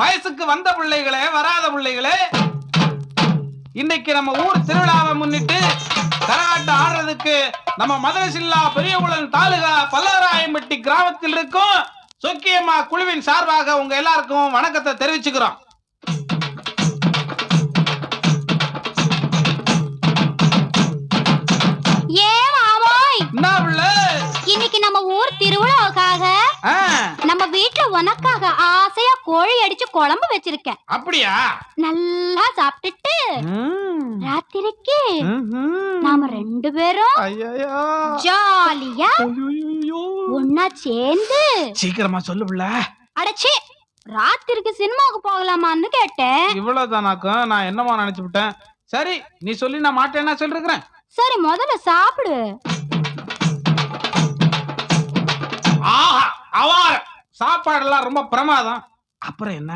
பிள்ளைகளே வராத பிள்ளைகளே இன்னைக்கு நம்ம ஊர் திருவிழாவை முன்னிட்டு கரகாட்டம் ஆடுறதுக்கு நம்ம மதுரசில்லா பெரியகுளம் தாலுகா பல்லவராயம்பட்டி கிராமத்தில் இருக்கும் சொக்கியம்மா குழுவின் சார்பாக உங்க எல்லாருக்கும் வணக்கத்தை தெரிவிச்சுக்கிறோம். இன்னைக்கு நம்ம ஊர் திருவிழாவுக்காக நம்ம வீட்ல உனக்காக ஆசையா கோழி அடிச்சு குழம்பு வச்சிருக்கேன். அப்படியா? நல்லா சாப்பிட்டுட்டு ராத்திரிக்கு. நாம ரெண்டு பேரும் ஐயையோ. ஜாலியா ஐயையோ. ஒன்னா சேர்ந்து சீக்கிரமா சொல்லு பிள்ளை. அடச்சே ராத்திரிக்கு சினிமாவுக்கு போகலாமான்னு கேட்டேன். இவ்வளவுதானாக்கும் நான் என்னமா நினைச்சு விட்டேன்? சரி நீ சொல்லி நான் மாட்டேன்னா சொல்லிருக்கிறேன். சரி முதல்ல சாப்பிடு. ஆஹா அவார. சாப்பாடெல்லாம் ரொம்ப பிரமாதம். அப்புறம் என்ன?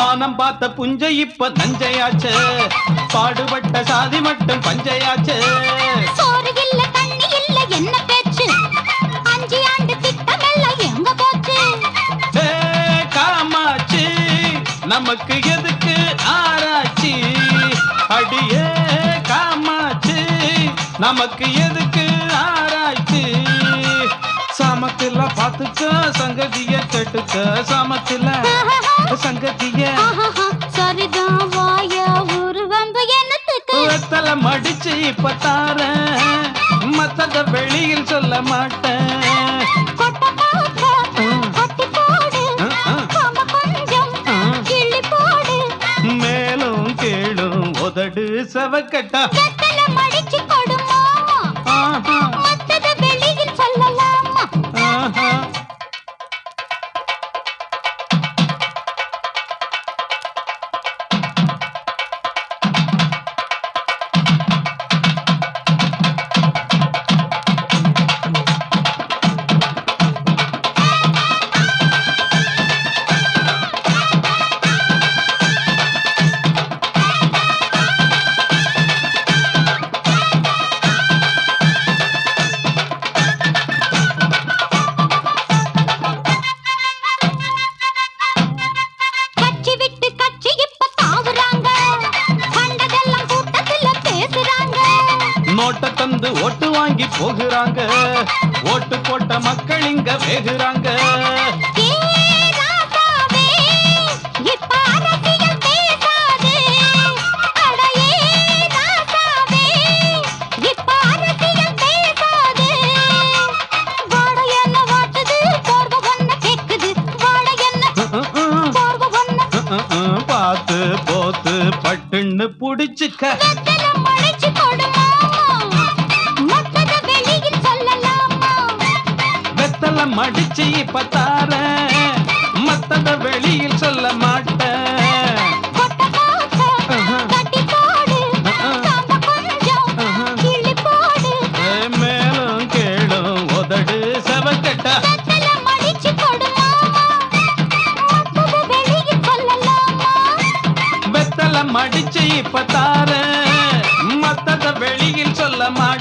பானம் பார்த்த புஞ்சை இப்ப தஞ்சையாச்சு. பாடுபட்ட சாதி மட்டும் பஞ்சையாச்சு. சோறு இல்ல தண்ணி இல்ல என்ன பேச்சு? அஞ்சு ஆண்டு திட்டம் எல்லாம் எங்க போச்சு? ஏ, காமாட்சி நமக்கு எதுக்கு ஆராய்ச்சி? அடியே காமாட்சி நமக்கு எதுக்கு ஆராய்ச்சி? சமத்துல பாத்துக்க சங்கதிய கேட்டுக்க சமத்துல மடிச்சு இப்ப தாரேன் மத்தத வெளியில் சொல்ல மாட்டேன். மேலும் கேளும் உதடு செவக்கட்டா. மடிச்சு கொடுமா ஆஹா, நோட்டை தந்து ஓட்டு வாங்கி போகிறாங்க. ஓட்டு போட்ட மக்கள் இங்க வேகுறாங்க. ஏ ராசாவே, இப்ப அரசியல் அத மடிச்சு இப்ப தார. மத்தத வெளியில் சொல்ல மாட்டேன். மேலும் கேளும் உதடு செவக்கட்டா மடிச்சு இப்ப தார. மத்தத வெளியில் சொல்ல மாட்டேன்.